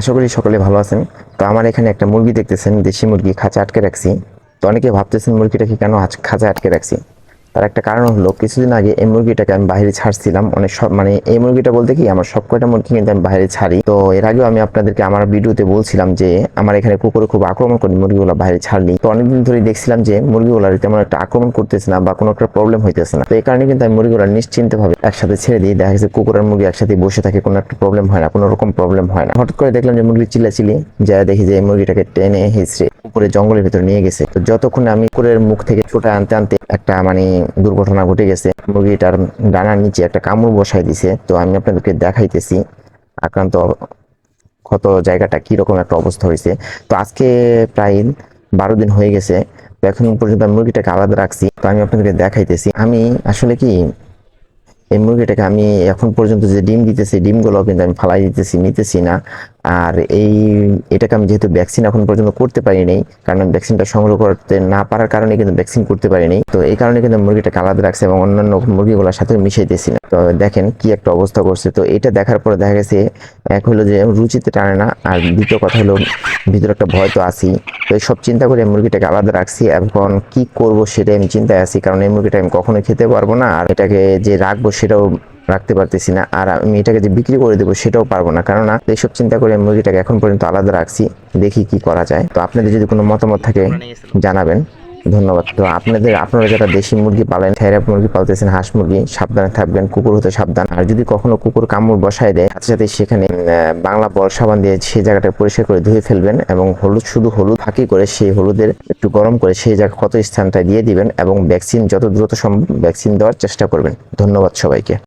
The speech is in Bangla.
আশা করি সকলে ভালো আছেন। তো আমার এখানে একটা মুরগি দেখতেছেন, দেশি মুরগি খাঁচা আটকে রাখছি। তো অনেকে ভাবতেছেন মুরগিটাকে কেন খাঁচা আটকে রাখছি। তার একটা কারণ হলো, কিছুদিন আগে এই মুরগিটাকে আমি বাইরে ছাড়ছিলাম। অনেক সব মানে এই মুরগিটা বলতে কি, আমার সব কয়টা মুরগি কিন্তু আমি বাইরে ছাড়ি। তো এর আগেও আমি আপনাদেরকে আমার ভিডিওতে বলছিলাম যে, আমার এখানে কুকুরে খুব আক্রমণ করে মুরগিগুলো বাইরে ছাড়লি। তো অনেকদিন ধরে দেখছিলাম যে, মুরগিগুলো তেমন একটা আক্রমণ করতেছে না বা কোনো একটা প্রবলেম হইতেছে না। তো এই কারণে কিন্তু আমি মুরগিগুলো নিশ্চিন্ত ভাবে একসাথে ছেড়ে দিই। দেখা যাচ্ছে কুকুর আর মুরগি একসাথে বসে থাকে, কোনো একটা প্রবলেম হয় না, কোনো রকম প্রবলেম হয় না। হঠাৎ করে দেখলাম যে মুরগি চিল্লাচিলি যা দেখি যে মুরগিটাকে টেনে হিসড়ে উপরে জঙ্গলের ভিতরে নিয়ে গেছে। তো যতক্ষণে আমি কুকুরের মুখ থেকে ছোটা আনতে আনতে একটা মানে দুর্ঘটনা ঘটে গেছে। মুরগিটার ডানার নিচে একটা কামড় বসাই দিছে। তো আমি আপনাদেরকে দেখাইতেছি আক্রান্ত ক্ষত জায়গাটা কীরকম একটা অবস্থা হয়েছে। তো আজকে প্রায় বারো দিন হয়ে গেছে। তো এখন পর্যন্ত আমি মুরগিটাকে আলাদা রাখছি। তো আমি আপনাদেরকে দেখাইতেছি। আমি আসলে কি এই মুরগিটাকে আমি এখন পর্যন্ত যে ডিম দিতেছি ডিমগুলো কিন্তু আমি ফালাই দিতেছি, নিতেছি না। আর এই, এটাকে আমি যেহেতু ভ্যাকসিন এখন পর্যন্ত করতে পারিনি কারণ আমি ভ্যাকসিনটা সংগ্রহ করতে না পারার কারণে কিন্তু ভ্যাকসিন করতে পারিনি তো এই কারণে কিন্তু মুরগিটাকে আলাদা রাখছে এবং অন্যান্য মুরগিগুলোর সাথে মিশাইতেছি না। তো দেখেন কি একটা অবস্থা করছে। তো এটা দেখার পরে দেখা গেছে, এক হলো যে রুচিতে টানে না, আর দ্বিতীয় কথা হলো, ভিতরে একটা ভয় তো এই সব চিন্তা করে মুরগিটাকে আলাদা রাখছি। এখন কি করব সেটা আমি চিন্তায় আছি কারণ এই মুরগিটা আমি কখনোই খেতে পারব না আর এটাকে যে রাখব সেটাও রাখতে পারতেছি না আর আমি এটাকে যে বিক্রি করে দেবো সেটাও পারব না। কারণ এইসব চিন্তা করে মুরগিটাকে এখন পর্যন্ত আলাদা রাখছি দেখি কি করা যায়। তো আপনাদের যদি কোনো মতামত থাকে জানাবেন। ধন্যবাদ। তো আপনাদের, আপনারা যারা দেশি মুরগি পালেন ঠেরা মুরগি পালতেছেন, হাঁস মুরগি, সাবধানে থাকবেন, কুকুর হতে সাবধান। আর যদি কখনো কুকুর কামড় বসায় দেয়, সাথে সাথে সেখানে বাংলা বল সাবান দিয়ে সেই জায়গাটা পরিষ্কার করে ধুয়ে ফেলবেন এবং হলুদ, শুধু হলুদ ফাঁকি করে সেই হলুদের একটু গরম করে সেই জায়গা ক্ষত স্থানটা দিয়ে দিবেন এবং ভ্যাকসিন যত দ্রুত সম্ভব ভ্যাকসিন দেওয়ার চেষ্টা করবেন। ধন্যবাদ সবাইকে।